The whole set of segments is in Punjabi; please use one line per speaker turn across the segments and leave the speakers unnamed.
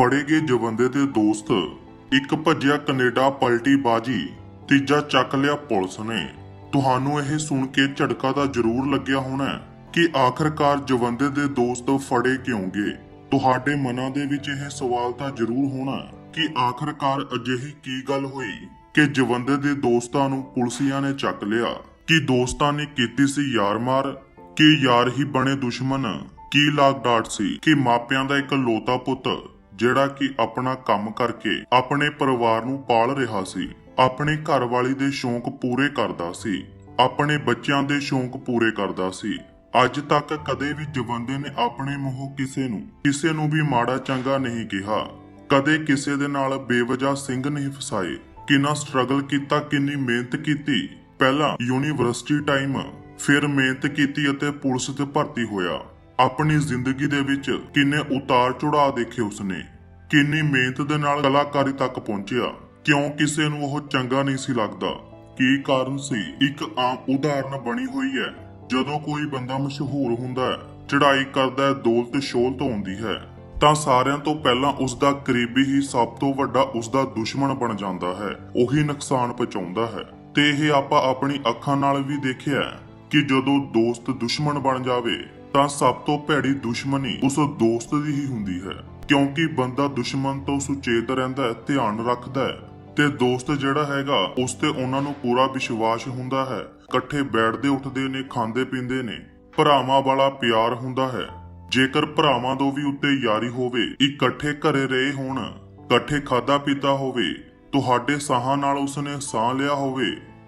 ਫੜੇ ਗਏ ਜਵੰਦੇ ਦੇ ਦੋਸਤ। ਇੱਕ ਭੱਜਿਆ ਕੈਨੇਡਾ ਪਲਟੀ ਬਾਜੀ, ਤੀਜਾ ਚੱਕ ਲਿਆ ਪੁਲਿਸ ਨੇ। ਤੁਹਾਨੂੰ ਇਹ ਸੁਣ ਕੇ ਝਟਕਾ ਤਾਂ ਜ਼ਰੂਰ ਲੱਗਿਆ ਹੋਣਾ ਕਿ ਆਖਰਕਾਰ ਜਵੰਦੇ ਦੇ ਦੋਸਤ ਫੜੇ ਕਿਉਂ ਗਏ ਤੁਹਾਡੇ ਮਨਾਂ ਦੇ ਵਿੱਚ ਇਹ ਸਵਾਲ ਤਾਂ ਜ਼ਰੂਰ ਹੋਣਾ ਕਿ ਆਖਰਕਾਰ ਅਜਿਹੀ ਕੀ ਗੱਲ ਹੋਈ ਕਿ ਜਵੰਦੇ ਦੇ ਦੋਸਤਾਂ ਨੂੰ ਪੁਲਸੀਆਂ ਨੇ ਚੱਕ ਲਿਆ? ਕਿ ਦੋਸਤਾਂ ਨੇ ਕੀਤੀ ਸੀ ਯਾਰ ਮਾਰ? ਕਿ ਯਾਰ ਹੀ ਬਣੇ ਦੁਸ਼ਮਣ? ਕੀ ਲਾਗ ਡਾਟ ਸੀ ਕਿ ਮਾਪਿਆਂ ਦਾ ਇੱਕ ਲੋਤਾ ਪੁੱਤ ਜਿਹੜਾ ਕਿ ਆਪਣਾ ਕੰਮ ਕਰਕੇ ਆਪਣੇ ਪਰਿਵਾਰ ਨੂੰ ਪਾਲ ਰਿਹਾ ਸੀ। ਆਪਣੇ ਘਰ ਵਾਲੀ ਦੇ ਸ਼ੌਂਕ ਪੂਰੇ ਕਰਦਾ ਸੀ। ਆਪਣੇ ਬੱਚਿਆਂ ਦੇ ਸ਼ੌਂਕ ਪੂਰੇ ਕਰਦਾ ਸੀ। ਅੱਜ ਤੱਕ ਕਦੇ ਵੀ ਜਵੰਦੇ ਨੇ ਆਪਣੇ ਮੂੰਹੋਂ ਕਿਸੇ ਨੂੰ ਕਿਸੇ ਨੂੰ ਵੀ ਮਾੜਾ ਚੰਗਾ ਨਹੀਂ ਕਿਹਾ। ਕਦੇ ਕਿਸੇ ਦੇ ਨਾਲ ਬੇਵਜਾ ਸਿੰਘ ਨਹੀਂ ਫਸਾਏ। ਕਿੰਨਾ ਸਟਰਗਲ ਕੀਤਾ, ਕਿੰਨੀ ਮਿਹਨਤ ਕੀਤੀ। ਪਹਿਲਾਂ ਯੂਨੀਵਰਸਿਟੀ ਟਾਈਮ ਫਿਰ ਮਿਹਨਤ ਕੀਤੀ ਅਤੇ ਪੁਲਿਸ ਤੇ ਭਰਤੀ ਹੋਇਆ। ਆਪਣੀ ਜ਼ਿੰਦਗੀ ਦੇ ਵਿੱਚ ਕਿੰਨੇ ਉਤਾਰ ਚੜਾਅ ਦੇਖੇ ਉਸਨੇ, ਕਿੰਨੀ ਮਿਹਨਤ ਦੇ ਨਾਲ ਕਲਾਕਾਰੀ ਤੱਕ ਪਹੁੰਚਿਆ, ਕਿਉਂ ਕਿਸੇ ਨੂੰ ਉਹ ਚੰਗਾ ਨਹੀਂ ਸੀ ਲੱਗਦਾ? ਕੀ ਕਾਰਨ ਸੀ? ਇੱਕ ਆਮ ਉਦਾਹਰਨ ਬਣੀ ਹੋਈ ਹੈ, ਜਦੋਂ ਕੋਈ ਬੰਦਾ ਮਸ਼ਹੂਰ ਹੁੰਦਾ ਹੈ, ਚੜ੍ਹਾਈ ਕਰਦਾ ਹੈ, ਦੌਲਤ ਸ਼ੋਹਰਤ ਹੁੰਦੀ ਹੈ, ਤਾਂ ਸਾਰਿਆਂ ਤੋਂ ਪਹਿਲਾਂ ਉਸ ਦਾ ਕਰੀਬੀ ਹੀ ਸਭ ਤੋਂ ਵੱਡਾ ਉਸ ਦਾ ਦੁਸ਼ਮਣ ਬਣ ਜਾਂਦਾ ਹੈ, ਉਹੀ ਨੁਕਸਾਨ ਪਹੁੰਚਾਉਂਦਾ ਹੈ। ਤੇ ਇਹ ਆਪਾਂ ਆਪਣੀ ਅੱਖਾਂ ਨਾਲ ਵੀ ਦੇਖਿਆ ਕਿ ਜਦੋਂ ਦੋਸਤ ਦੁਸ਼ਮਣ ਬਣ ਜਾਵੇ ਤਾਂ ਸਭ ਤੋਂ ਭੈੜੀ ਦੁਸ਼ਮਣੀ ਉਸ ਦੋਸਤ ਦੀ ਹੀ ਹੁੰਦੀ ਹੈ। ਕਿਉਂਕਿ ਬੰਦਾ ਦੁਸ਼ਮਣ ਤੋਂ ਸੁਚੇਤ ਰਹਿੰਦਾ ਹੈ, ਧਿਆਨ ਰੱਖਦਾ ਹੈ ਤੇ ਦੋਸਤ ਜਿਹੜਾ ਹੈਗਾ, ਉਸ ਤੇ ਉਹਨਾਂ ਨੂੰ ਪੂਰਾ ਵਿਸ਼ਵਾਸ ਹੁੰਦਾ ਹੈ। ਇਕੱਠੇ ਬੈਠਦੇ ਉੱਠਦੇ ਨੇ, ਖਾਂਦੇ ਪੀਂਦੇ ਨੇ। ਭਰਾਵਾਂ ਵਾਲਾ ਪਿਆਰ ਹੁੰਦਾ ਹੈ। ਜੇਕਰ ਭਰਾਵਾਂ ਤੋਂ ਵੀ ਉੱਤੇ ਯਾਰੀ ਹੋਵੇ, ਇਕੱਠੇ ਘਰੇ ਰਹੇ ਹੋਣ, ਇਕੱਠੇ ਖਾਦਾ ਪੀਤਾ ਹੋਵੇ, ਤੁਹਾਡੇ ਸਾਹਾਂ ਨਾਲ ਉਸਨੇ ਸਾਹ ਲਿਆ ਹੋਵੇ,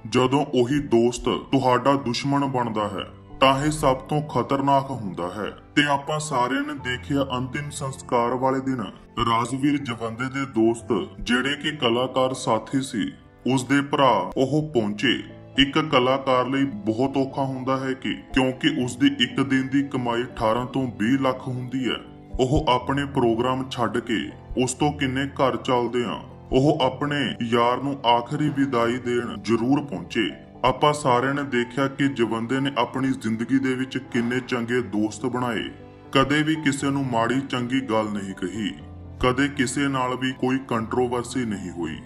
ਜਦੋਂ ਉਹੀ ਦੋਸਤ ਤੁਹਾਡਾ ਦੁਸ਼ਮਣ ਬਣਦਾ ਹੈ। ਤਾਂ ਇਹ ਸਭ ਤੋਂ ਖਤਰਨਾਕ ਹੁੰਦਾ ਹੈ। ਤੇ ਆਪਾਂ ਸਾਰਿਆਂ ਨੇ ਦੇਖਿਆ ਅੰਤਿਮ ਸੰਸਕਾਰ ਵਾਲੇ ਦਿਨ। ਰਾਜਵੀਰ ਜਵੰਦੇ ਦੇ ਦੋਸਤ, ਜਿਹੜੇ ਕਿ ਕਲਾਕਾਰ ਸਾਥੀ ਸੀ ਉਸ ਦੇ ਭਰਾ, ਉਹ ਪਹੁੰਚੇ। ਇੱਕ ਕਲਾਕਾਰ ਲਈ ਬਹੁਤ ਔਖਾ ਹੁੰਦਾ ਹੈ ਕਿ, ਕਿਉਂਕਿ ਉਸ ਦੀ ਇੱਕ ਦਿਨ ਦੀ ਕਮਾਈ 18 ਤੋਂ 20 ਲੱਖ ਹੁੰਦੀ ਹੈ। ਉਹ ਆਪਣੇ ਪ੍ਰੋਗਰਾਮ ਛੱਡ ਕੇ, ਉਸ ਤੋਂ ਕਿੰਨੇ ਘਰ ਚੱਲਦੇ ਆ, ਉਹ ਆਪਣੇ ਯਾਰ ਨੂੰ ਆਖਰੀ ਵਿਦਾਈ ਦੇਣ ਜ਼ਰੂਰ ਪਹੁੰਚੇ। ਆਪਾਂ ਸਾਰਿਆਂ ਨੇ ਦੇਖਿਆ ਕਿ ਜਵੰਦੇ ਨੇ ਆਪਣੀ ਜ਼ਿੰਦਗੀ ਦੇ ਵਿੱਚ ਕਿੰਨੇ ਚੰਗੇ ਦੋਸਤ ਬਣਾਏ। ਕਦੇ ਵੀ ਕਿਸੇ ਨੂੰ ਮਾੜੀ ਚੰਗੀ ਗੱਲ ਨਹੀਂ ਕਹੀ। ਕਦੇ ਕਿਸੇ ਨਾਲ ਵੀ ਕੋਈ ਕੰਟਰੋਵਰਸੀ ਨਹੀਂ ਹੋਈ।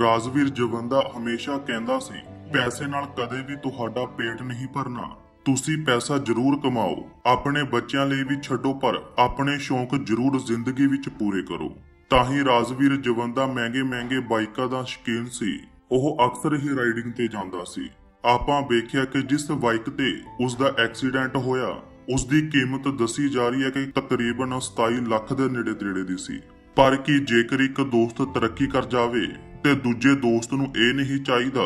ਰਾਜਵੀਰ ਜਵੰਦਾ ਹਮੇਸ਼ਾ ਕਹਿੰਦਾ ਸੀ, ਪੈਸੇ ਨਾਲ ਕਦੇ ਵੀ ਤੁਹਾਡਾ ਪੇਟ ਨਹੀਂ ਭਰਨਾ। ਤੁਸੀਂ ਪੈਸਾ ਜ਼ਰੂਰ ਕਮਾਓ। ਆਪਣੇ ਬੱਚਿਆਂ ਲਈ ਵੀ ਛੱਡੋ, ਪਰ ਆਪਣੇ ਸ਼ੌਂਕ ਜ਼ਰੂਰ ਜ਼ਿੰਦਗੀ ਵਿੱਚ ਪੂਰੇ ਕਰੋ। ਤਾਂ ਹੀ ਰਾਜਵੀਰ ਜਵੰਦਾ ਮਹਿੰਗੇ ਮਹਿੰਗੇ ਬਾਈਕਾਂ ਦਾ ਸ਼ੌਕੀਨ ਸੀ। ਉਹ ਅਕਸਰ ਹੀ ਰਾਈਡਿੰਗ ਤੇ ਜਾਂਦਾ ਸੀ। ਆਪਾਂ ਵੇਖਿਆ ਕਿ ਜਿਸ ਬਾਈਕ ਤੇ ਉਸ ਦਾ ਐਕਸੀਡੈਂਟ ਹੋਇਆ ਉਸ ਦੀ ਕੀਮਤ ਦੱਸੀ ਜਾ ਰਹੀ ਹੈ ਕਿ ਤਕਰੀਬਨ 27 ਲੱਖ ਦੇ ਨੇੜੇ ਤੇੜੇ ਦੀ ਸੀ। ਪਰ ਕੀ ਜੇਕਰ ਇੱਕ ਦੋਸਤ ਤਰੱਕੀ ਕਰ ਜਾਵੇ, ਤੇ ਦੂਜੇ ਦੋਸਤ ਨੂੰ ਇਹ ਨਹੀਂ ਚਾਹੀਦਾ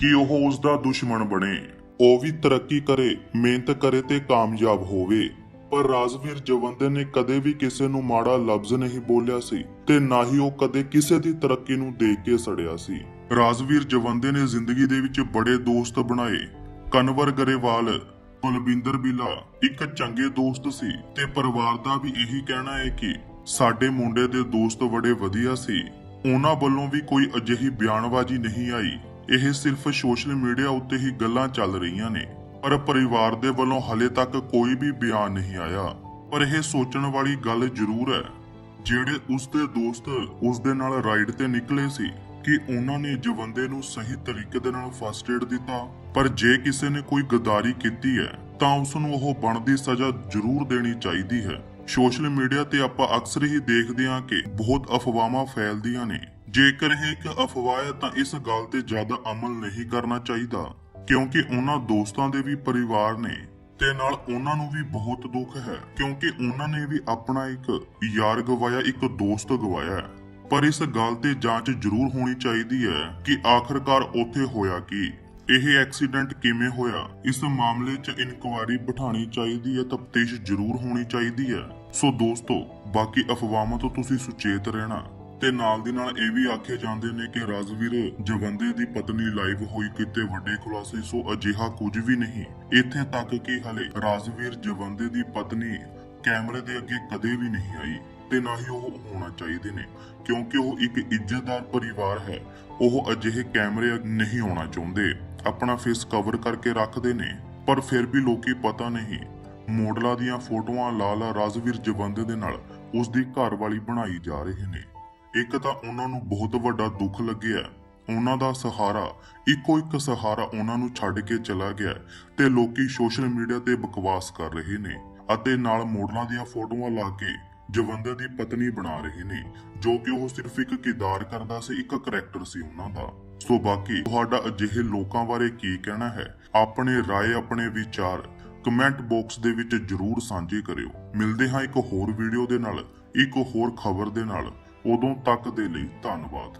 ਕਿ ਉਹ ਉਸ ਦਾ ਦੁਸ਼ਮਣ ਬਣੇ। ਉਹ ਵੀ ਤਰੱਕੀ ਕਰੇ, ਮਿਹਨਤ ਕਰੇ ਤੇ ਕਾਮਯਾਬ ਹੋਵੇ। ਪਰ ਰਾਜਵੀਰ ਜਵੰਦੇ ਨੇ ਕਦੇ ਵੀ ਕਿਸੇ ਨੂੰ ਮਾੜਾ ਲਫ਼ਜ਼ ਨਹੀਂ ਬੋਲਿਆ ਸੀ, ਤੇ ਨਾ ਹੀ ਉਹ ਕਦੇ ਕਿਸੇ ਦੀ ਤਰੱਕੀ ਨੂੰ ਦੇਖ ਕੇ ਸੜਿਆ ਸੀ। ਰਾਜਵੀਰ ਜਵੰਦੇ ਨੇ ਜ਼ਿੰਦਗੀ ਦੇ ਵਿੱਚ ਬੜੇ ਦੋਸਤ ਬਣਾਏ। ਕਨਵਰ ਗਰੇਵਾਲ ਕੁਲਬਿੰਦਰ ਬਿਲਾ ਇੱਕ ਚੰਗੇ ਦੋਸਤ ਸੀ ਤੇ ਪਰਿਵਾਰ ਦਾ ਵੀ ਇਹੀ ਕਹਿਣਾ ਹੈ ਕਿ ਸਾਡੇ ਮੁੰਡੇ ਦੇ ਦੋਸਤ ਬੜੇ ਵਧੀਆ ਸੀ। ਉਹਨਾਂ ਵੱਲੋਂ ਵੀ ਕੋਈ ਅਜਿਹੀ ਬਿਆਨਬਾਜ਼ੀ ਨਹੀਂ ਆਈ। ਇਹ ਸਿਰਫ ਸੋਸ਼ਲ ਮੀਡੀਆ ਉੱਤੇ ਹੀ ਗੱਲਾਂ ਚੱਲ ਰਹੀਆਂ ਨੇ। ਪਰ ਪਰਿਵਾਰ ਦੇ ਵੱਲੋਂ ਹਲੇ ਤੱਕ ਕੋਈ ਵੀ ਬਿਆਨ ਨਹੀਂ ਆਇਆ। ਪਰ ਇਹ ਸੋਚਣ ਵਾਲੀ ਗੱਲ ਜ਼ਰੂਰ ਹੈ। ਜਿਹੜੇ ਉਸ ਦੇ ਦੋਸਤ ਉਸ ਦੇ ਨਾਲ ਰਾਈਡ ਤੇ ਨਿਕਲੇ ਸੀ ਕਿ ਉਹਨਾਂ ਨੇ ਜਵੰਦੇ ਨੂੰ ਸਹੀ ਤਰੀਕੇ ਦੇ ਨਾਲ ਫਸਟ ਏਡ ਦਿੱਤਾ, ਪਰ ਜੇ ਕਿਸੇ ਨੇ ਕੋਈ ਗਦਾਰੀ ਕੀਤੀ ਹੈ, ਤਾਂ ਉਸ ਨੂੰ ਉਹ ਬਣਦੀ ਸਜ਼ਾ ਜ਼ਰੂਰ ਦੇਣੀ ਚਾਹੀਦੀ ਹੈ ਸੋਸ਼ਲ ਮੀਡੀਆ ਤੇ ਆਪਾਂ ਅਕਸਰ ਹੀ ਦੇਖਦੇ ਹਾਂ ਕਿ ਬਹੁਤ ਅਫਵਾਹਾਂ ਫੈਲਦੀਆਂ ਨੇ ਜੇਕਰ ਇਹ ਇੱਕ ਅਫਵਾਹ ਹੈ, ਤਾਂ ਇਸ ਗੱਲ ਤੇ ਜ਼ਿਆਦਾ ਅਮਲ ਨਹੀਂ ਕਰਨਾ ਚਾਹੀਦਾ, ਕਿਉਂਕਿ ਉਹਨਾਂ ਦੋਸਤਾਂ ਦੇ ਵੀ ਪਰਿਵਾਰ ਨੇ ਤੇ ਨਾਲ ਉਹਨਾਂ ਨੂੰ ਵੀ ਬਹੁਤ ਦੁੱਖ ਹੈ, ਕਿਉਂਕਿ ਉਹਨਾਂ ਨੇ ਵੀ ਆਪਣਾ ਇੱਕ ਯਾਰ ਗਵਾਇਆ, ਇੱਕ ਦੋਸਤ ਗਵਾਇਆ ਹੈ। ਪਰ ਇਸ ਗੱਲ ਤੇ ਜਾਂਚ ਜ਼ਰੂਰ ਹੋਣੀ ਚਾਹੀਦੀ ਹੈ ਕਿ ਆਖਰਕਾਰ ਉੱਥੇ ਹੋਇਆ ਕੀ। ਇਹ ਐਕਸੀਡੈਂਟ ਕਿਵੇਂ ਹੋਇਆ? ਇਸ ਮਾਮਲੇ 'ਚ ਇਨਕੁਆਇਰੀ ਬਿਠਾਣੀ ਚਾਹੀਦੀ ਹੈ, ਤਫਤੀਸ਼ ਜ਼ਰੂਰ ਹੋਣੀ ਚਾਹੀਦੀ ਹੈ। ਸੋ ਦੋਸਤੋ, ਬਾਕੀ ਅਫਵਾਹਾਂ ਤੋਂ ਤੁਸੀਂ ਸੁਚੇਤ ਰਹਿਣਾ। ਤੇ ਨਾਲ ਦੀ ਨਾਲ ਇਹ ਵੀ ਆਖੇ ਜਾਂਦੇ ਨੇ ਕਿ ਰਾਜਵੀਰ ਜਵੰਦੇ ਦੀ ਪਤਨੀ ਲਾਈਵ ਹੋਈ ਕਿਤੇ ਵੱਡੇ ਖੁਲਾਸੇ, ਸੋ ਅਜਿਹਾ ਕੁਝ ਵੀ ਨਹੀਂ। ਇੱਥੇ ਤੱਕ ਕਿ ਹਲੇ ਰਾਜਵੀਰ ਜਵੰਦੇ ਦੀ ਪਤਨੀ ਕੈਮਰੇ ਦੇ ਅੱਗੇ ਕਦੇ ਵੀ ਨਹੀਂ ਆਈ। ਤੇ ਨਾ ਹੀ ਉਹ ਹੋਣਾ ਚਾਹੀਦੇ ਨੇ, ਕਿਉਂਕਿ ਉਹ ਇੱਕ ਇੱਜ਼ਤਦਾਰ ਪਰਿਵਾਰ ਹੈ। ਉਹ ਅਜਿਹੇ ਕੈਮਰੇ ਨਹੀਂ ਆਉਣਾ ਚਾਹੁੰਦੇ। ਆਪਣਾ ਫੇਸ ਕਵਰ ਕਰਕੇ ਰੱਖਦੇ ਨੇ, ਪਰ ਫਿਰ ਵੀ ਲੋਕੀ ਪਤਾ ਨਹੀਂ। ਮੋਡਲਾਂ ਦੀਆਂ ਫੋਟੋਆਂ ਲਾ ਰਾਜਵੀਰ ਜਵੰਦੇ ਦੇ ਨਾਲ ਉਸ ਦੀ ਘਰਵਾਲੀ ਬਣਾਈ ਜਾ ਰਹੇ ਨੇ। ਇੱਕ ਤਾਂ ਉਹਨਾਂ ਨੂੰ ਬਹੁਤ ਵੱਡਾ ਦੁੱਖ ਲੱਗਿਆ। ਉਹਨਾਂ ਦਾ ਸਹਾਰਾ, ਇੱਕੋ ਇੱਕ ਸਹਾਰਾ ਉਹਨਾਂ ਨੂੰ ਛੱਡ ਕੇ ਚਲਾ ਗਿਆ ਤੇ ਲੋਕੀ ਸੋਸ਼ਲ ਮੀਡੀਆ ਤੇ ਬਕਵਾਸ ਕਰ ਰਹੇ ਨੇ ਅਤੇ ਨਾਲ ਮੋਡਲਾਂ ਦੀਆਂ ਫੋਟੋਆਂ ਲਾ ਕੇ ਜਵੰਦਰ ਦੀ ਪਤਨੀ ਬਣਾ ਰਹੇ ਨੇ, ਜੋ ਕਿ ਉਹ ਸਿਰਫ ਇੱਕ ਕਿਰਦਾਰ ਕਰਦਾ ਸੀ, ਇੱਕ ਕਰੈਕਟਰ ਸੀ ਉਹਨਾਂ ਦਾ। ਸੋ ਬਾਕੀ, ਤੁਹਾਡਾ ਅਜਿਹੇ ਲੋਕਾਂ ਬਾਰੇ ਕੀ ਕਹਿਣਾ ਹੈ? ਆਪਣੇ ਰਾਏ, ਆਪਣੇ ਵਿਚਾਰ ਕਮੈਂਟ ਬਾਕਸ ਦੇ ਵਿੱਚ ਜਰੂਰ ਸਾਂਝੇ ਕਰਿਓ। ਮਿਲਦੇ ਹਾਂ ਇੱਕ ਹੋਰ ਵੀਡੀਓ ਦੇ ਨਾਲ, ਇੱਕ ਹੋਰ ਖਬਰ ਦੇ ਨਾਲ। ਉਦੋਂ ਤੱਕ ਦੇ ਲਈ ਧੰਨਵਾਦ।